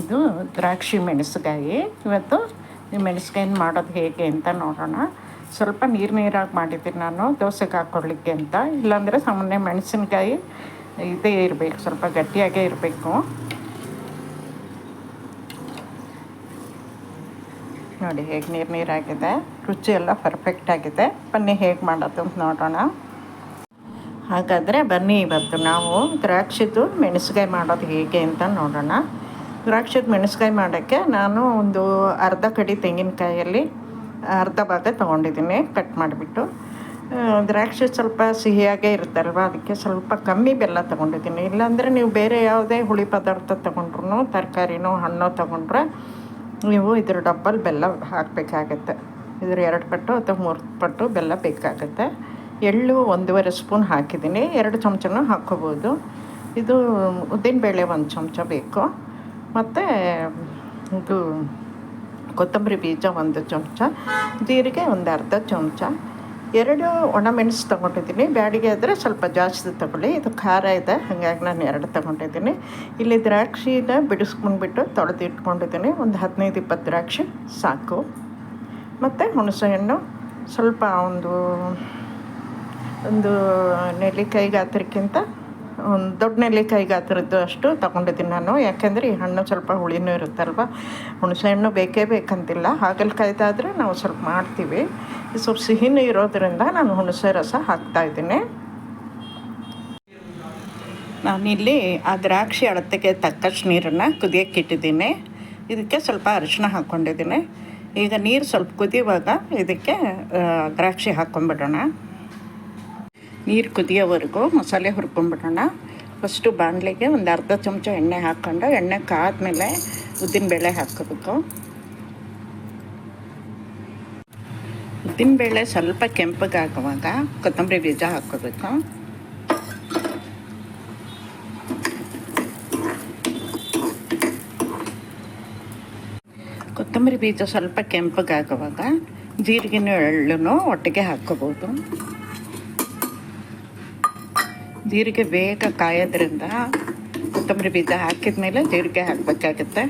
ಇದು ದ್ರಾಕ್ಷಿ ಮೆಣಸುಗಾಯಿ ಇವತ್ತು ಮೆಣಸಿಕಾಯಿನ ಮಾಡೋದು ಹೇಗೆ ಅಂತ ನೋಡೋಣ. ಸ್ವಲ್ಪ ನೀರು ನೀರಾಗಿ ಮಾಡಿದ್ದೀನಿ ನಾನು, ದೋಸೆಗೆ ಹಾಕ್ಕೊಳ್ಳಿಕ್ಕೆ ಅಂತ. ಇಲ್ಲಾಂದರೆ ಸಾಮಾನ್ಯ ಮೆಣಸಿನಕಾಯಿ ಇದೇ ಇರಬೇಕು, ಸ್ವಲ್ಪ ಗಟ್ಟಿಯಾಗೇ ಇರಬೇಕು. ನೋಡಿ ಹೇಗೆ ನೀರು ನೀರಾಗಿದೆ. ರುಚಿ ಎಲ್ಲ ಪರ್ಫೆಕ್ಟ್ ಆಗಿದೆ. ಬನ್ನಿ ಹೇಗೆ ಮಾಡೋದು ಅಂತ ನೋಡೋಣ. ಹಾಗಾದರೆ ಬನ್ನಿ ಇವತ್ತು ನಾವು ದ್ರಾಕ್ಷಿದು ಮೆಣಸಿಕಾಯಿ ಮಾಡೋದು ಹೇಗೆ ಅಂತ ನೋಡೋಣ. ದ್ರಾಕ್ಷಿದ ಮೆಣಸ್ಕಾಯಿ ಮಾಡೋಕ್ಕೆ ನಾನು ಒಂದು ಅರ್ಧ ಕಡಿ ತೆಂಗಿನಕಾಯಲ್ಲಿ ಅರ್ಧ ಭಾಗ ತೊಗೊಂಡಿದ್ದೀನಿ ಕಟ್ ಮಾಡಿಬಿಟ್ಟು. ದ್ರಾಕ್ಷಿ ಸ್ವಲ್ಪ ಸಿಹಿಯಾಗೇ ಇರುತ್ತಲ್ವ, ಅದಕ್ಕೆ ಸ್ವಲ್ಪ ಕಮ್ಮಿ ಬೆಲ್ಲ ತೊಗೊಂಡಿದ್ದೀನಿ. ಇಲ್ಲಾಂದರೆ ನೀವು ಬೇರೆ ಯಾವುದೇ ಹುಳಿ ಪದಾರ್ಥ ತೊಗೊಂಡ್ರು ತರಕಾರಿನೋ, ಹಣ್ಣು ತೊಗೊಂಡ್ರೆ ನೀವು ಇದ್ರ ಡಬ್ಬಲ್ ಬೆಲ್ಲ ಹಾಕಬೇಕಾಗತ್ತೆ. ಇದ್ರ ಎರಡು ಪಟ್ಟು ಅಥವಾ ಮೂರು ಪಟ್ಟು ಬೆಲ್ಲ ಬೇಕಾಗುತ್ತೆ. ಎಳ್ಳು ಒಂದೂವರೆ ಸ್ಪೂನ್ ಹಾಕಿದ್ದೀನಿ, ಎರಡು ಚಮಚನೂ ಹಾಕ್ಕೋಬೋದು. ಇದು ಉದ್ದಿನಬೇಳೆ ಒಂದು ಚಮಚ ಬೇಕು. ಮತ್ತು ಇದು ಕೊತ್ತಂಬರಿ ಬೀಜ ಒಂದು ಚಮಚ, ಜೀರಿಗೆ ಒಂದು ಅರ್ಧ ಚಮಚ. ಎರಡು ಒಣಮೆಣಸು ತೊಗೊಂಡಿದ್ದೀನಿ. ಬ್ಯಾಡಿಗೆ ಆದರೆ ಸ್ವಲ್ಪ ಜಾಸ್ತಿ ತೊಗೊಳ್ಳಿ. ಇದು ಖಾರ ಇದೆ, ಹಾಗಾಗಿ ನಾನು ಎರಡು ತೊಗೊಂಡಿದ್ದೀನಿ. ಇಲ್ಲಿ ದ್ರಾಕ್ಷಿನ ಬಿಡಿಸ್ಕೊಂಡ್ಬಿಟ್ಟು ತೊಳೆದು ಇಟ್ಕೊಂಡಿದ್ದೀನಿ. ಒಂದು ಹದಿನೈದು, ಇಪ್ಪತ್ತು ದ್ರಾಕ್ಷಿ, ಸಾಕು. ಮತ್ತು ಹುಣಸೆಹಣ್ಣು, ಸ್ವಲ್ಪ ಒಂದು ಒಂದು ನೆಲ್ಲಿಕಾಯಿ ಗಾತ್ರಕ್ಕಿಂತ ಒಂದು ದೊಡ್ಡ ನೆಲ್ಲಿಕಾಯಿ ಗಾತ್ರದ್ದು ಅಷ್ಟು ತಗೊಂಡಿದ್ದೀನಿ ನಾನು. ಯಾಕೆಂದರೆ ಈ ಹಣ್ಣು ಸ್ವಲ್ಪ ಹುಳಿನೂ ಇರುತ್ತಲ್ವ? ಹುಣಸೆ ಹಣ್ಣು ಬೇಕೇ ಬೇಕಂತಿಲ್ಲ. ಹಾಗಲಕಾಯ್ದಾದರೆ ನಾವು ಸ್ವಲ್ಪ ಮಾಡ್ತೀವಿ. ಸ್ವಲ್ಪ ಸಿಹಿನೂ ಇರೋದ್ರಿಂದ ನಾನು ಹುಣಸೆ ರಸ ಹಾಕ್ತಾಯಿದ್ದೀನಿ ನಾನಿಲ್ಲಿ ಆ ದ್ರಾಕ್ಷಿ ಅಳತೆಗೆ ತಕ್ಕಷ್ಟು ನೀರನ್ನು ಕುದಿಯೋಕ್ಕೆ ಇಟ್ಟಿದ್ದೀನಿ. ಇದಕ್ಕೆ ಸ್ವಲ್ಪ ಅರಿಶಿನ ಹಾಕ್ಕೊಂಡಿದ್ದೀನಿ. ಈಗ ನೀರು ಸ್ವಲ್ಪ ಕುದಿಯುವಾಗ ಇದಕ್ಕೆ ದ್ರಾಕ್ಷಿ ಹಾಕ್ಕೊಂಬಿಡೋಣ. ನೀರು ಕುದಿಯೋವರೆಗೂ ಮಸಾಲೆ ಹುರ್ಕೊಂಬಿಡೋಣ ಫಸ್ಟು ಬಾಣಲೆಗೆ ಒಂದು ಅರ್ಧ ಚಮಚ ಎಣ್ಣೆ ಹಾಕ್ಕೊಂಡು, ಎಣ್ಣೆ ಕಾದ್ಮೇಲೆ ಉದ್ದಿನಬೇಳೆ ಹಾಕೋಬೇಕು ಉದ್ದಿನಬೇಳೆ ಸ್ವಲ್ಪ ಕೆಂಪಗಾಗುವಾಗ ಕೊತ್ತಂಬರಿ ಬೀಜ ಹಾಕೋಬೇಕು ಕೊತ್ತಂಬರಿ ಬೀಜ ಸ್ವಲ್ಪ ಕೆಂಪಗಾಗುವಾಗ ಜೀರಿಗೆನೂ ಎಳ್ಳು ಒಟ್ಟಿಗೆ ಹಾಕ್ಕೋಬೋದು. ಜೀರಿಗೆ ಬೇಗ ಕಾಯೋದ್ರಿಂದ ಕೊತ್ತಂಬರಿ ಬೀಜ ಹಾಕಿದ ಮೇಲೆ ಜೀರಿಗೆ ಹಾಕಬೇಕಾಗುತ್ತೆ.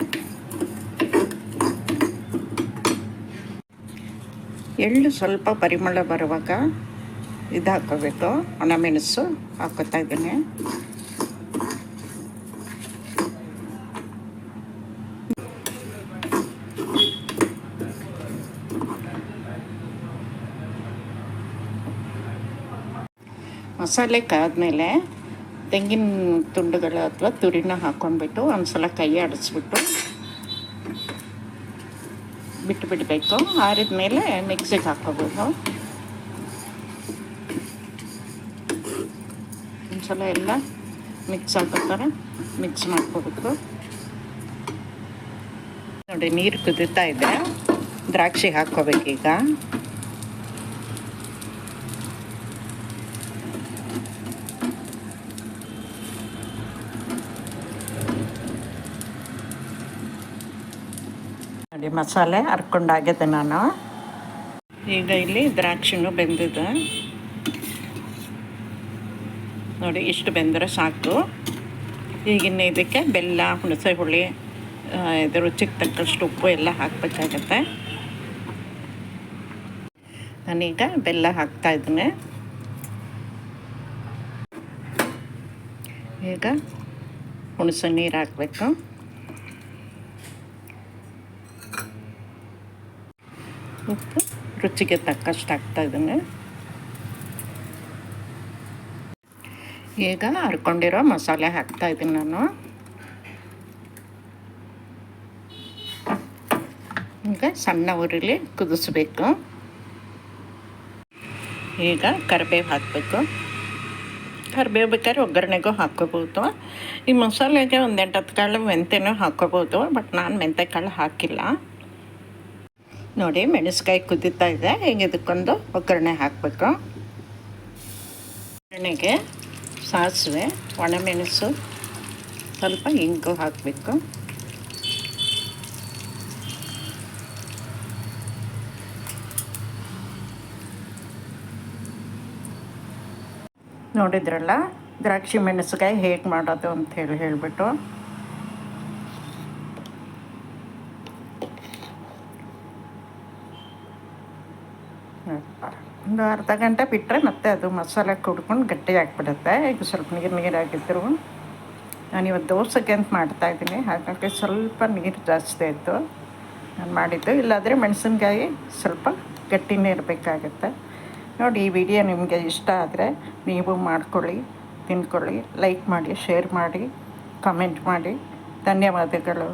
ಎಳ್ಳು ಸ್ವಲ್ಪ ಪರಿಮಳ ಬರುವಾಗ ಇದು ಹಾಕೋಬೇಕು ಒಣಮೆಣಸು ಹಾಕೋತಾ ಇದ್ದೀನಿ. ಮಸಾಲೆ ಕಾದ್ಮೇಲೆ ತೆಂಗಿನ ತುಂಡುಗಳು ಅಥವಾ ತುರಿನ ಹಾಕ್ಕೊಂಡ್ಬಿಟ್ಟು ಒಂದು ಸಲ ಕೈ ಆಡಿಸ್ಬಿಟ್ಟು ಬಿಟ್ಟು ಬಿಡಬೇಕು ಆರಿದ ಮೇಲೆ ಮಿಕ್ಸಿಗೆ ಹಾಕ್ಕೋಬೋದು. ಒಂದ್ಸಲ ಎಲ್ಲ ಮಿಕ್ಸ್ ಆಗೋ ಮಿಕ್ಸ್ ಮಾಡ್ಕೋಬೇಕು. ನೋಡಿ ನೀರು ಕುದೀತಾ ಇದೆ. ದ್ರಾಕ್ಷಿ ಹಾಕ್ಕೋಬೇಕೀಗ. ನೋಡಿ ಮಸಾಲೆ ಹರ್ಕೊಂಡಾಗಿದೆ ನಾನು. ಈಗ ಇಲ್ಲಿ ದ್ರಾಕ್ಷಿನೂ ಬೆಂದಿದೆ. ನೋಡಿ, ಇಷ್ಟು ಬೆಂದರೆ ಸಾಕು. ಈಗಿನ ಇದಕ್ಕೆ ಬೆಲ್ಲ ಹುಣಸೆ ಹುಳಿ ಇದು ರುಚಿಗೆ ತಕ್ಕಷ್ಟು ಉಪ್ಪು ಎಲ್ಲ ಹಾಕಬೇಕಾಗತ್ತೆ. ನಾನೀಗ ಬೆಲ್ಲ ಹಾಕ್ತಾ ಇದ್ದೀನಿ. ಈಗ ಹುಣಸೆ ನೀರು ಹಾಕಬೇಕು. ಉಪ್ಪು ರುಚಿಗೆ ತಕ್ಕಷ್ಟು ಹಾಕ್ತಾ ಇದ್ದೀನಿ. ಈಗ ಹರ್ಕೊಂಡಿರೋ ಮಸಾಲೆ ಹಾಕ್ತಾ ಇದ್ದೀನಿ ನಾನು. ಈಗ ಸಣ್ಣ ಉರಿಲಿ ಕುದಿಸ್ಬೇಕು. ಈಗ ಕರಿಬೇವು ಹಾಕಬೇಕು. ಕರಿಬೇವು ಬೇಕಾದ್ರೆ ಒಗ್ಗರಣೆಗೂ ಹಾಕ್ಕೋಬೋದು. ಈ ಮಸಾಲೆಗೆ ಒಂದು ಎಂಟು ಹತ್ತು ಕಾಳು ಮೆಂತೆನೂ ಹಾಕ್ಕೋಬೋದು, ಬಟ್ ನಾನು ಮೆಂತೆ ಕಾಳು ಹಾಕಿಲ್ಲ. ನೋಡಿ ಮೆಣಸ್ಕಾಯಿ ಕುದೀತಾ ಇದೆ. ಈಗ ಇದಕ್ಕೊಂದು ಒಗ್ಗರಣೆ ಹಾಕಬೇಕು. ಒಗ್ಗರಣೆಗೆ ಸಾಸಿವೆ, ಒಣಮೆಣಸು ಸ್ವಲ್ಪ ಇಂಗು ಹಾಕಬೇಕು. ನೋಡಿದ್ರಲ್ಲ, ದ್ರಾಕ್ಷಿ ಮೆಣಸುಕಾಯಿ ಹೇಗೆ ಮಾಡೋದು ಅಂತ ಹೇಳಿ ಹೇಳಿಬಿಟ್ಟು. ಒಂದು ಅರ್ಧ ಗಂಟೆ ಬಿಟ್ಟರೆ ಮತ್ತೆ ಅದು ಮಸಾಲೆ ಕುಡ್ಕೊಂಡು ಗಟ್ಟಿ ಆಗಿಬಿಡುತ್ತೆ. ಈಗ ಸ್ವಲ್ಪ ನೀರು ನೀರು ನಾನು ಇವತ್ತು ದೋಸೆಗೆ ಅಂತ ಮಾಡ್ತಾಯಿದ್ದೀನಿ ಹಾಗಾಗಿ ಸ್ವಲ್ಪ ನೀರು ಜಾಸ್ತಿ ಆಯಿತು. ನಾನು ಮಾಡಿದ್ದು. ಇಲ್ಲಾದರೆ ಮೆಣಸಿನ್ಕಾಯಿ ಸ್ವಲ್ಪ ಗಟ್ಟಿನೇ ಇರಬೇಕಾಗತ್ತೆ. ನೋಡಿ, ಈ ವಿಡಿಯೋ ನಿಮಗೆ ಇಷ್ಟ ಆದರೆ ನೀವು ಮಾಡ್ಕೊಳ್ಳಿ ತಿನ್ಕೊಳ್ಳಿ ಲೈಕ್ ಮಾಡಿ, ಶೇರ್ ಮಾಡಿ, ಕಮೆಂಟ್ ಮಾಡಿ. ಧನ್ಯವಾದಗಳು.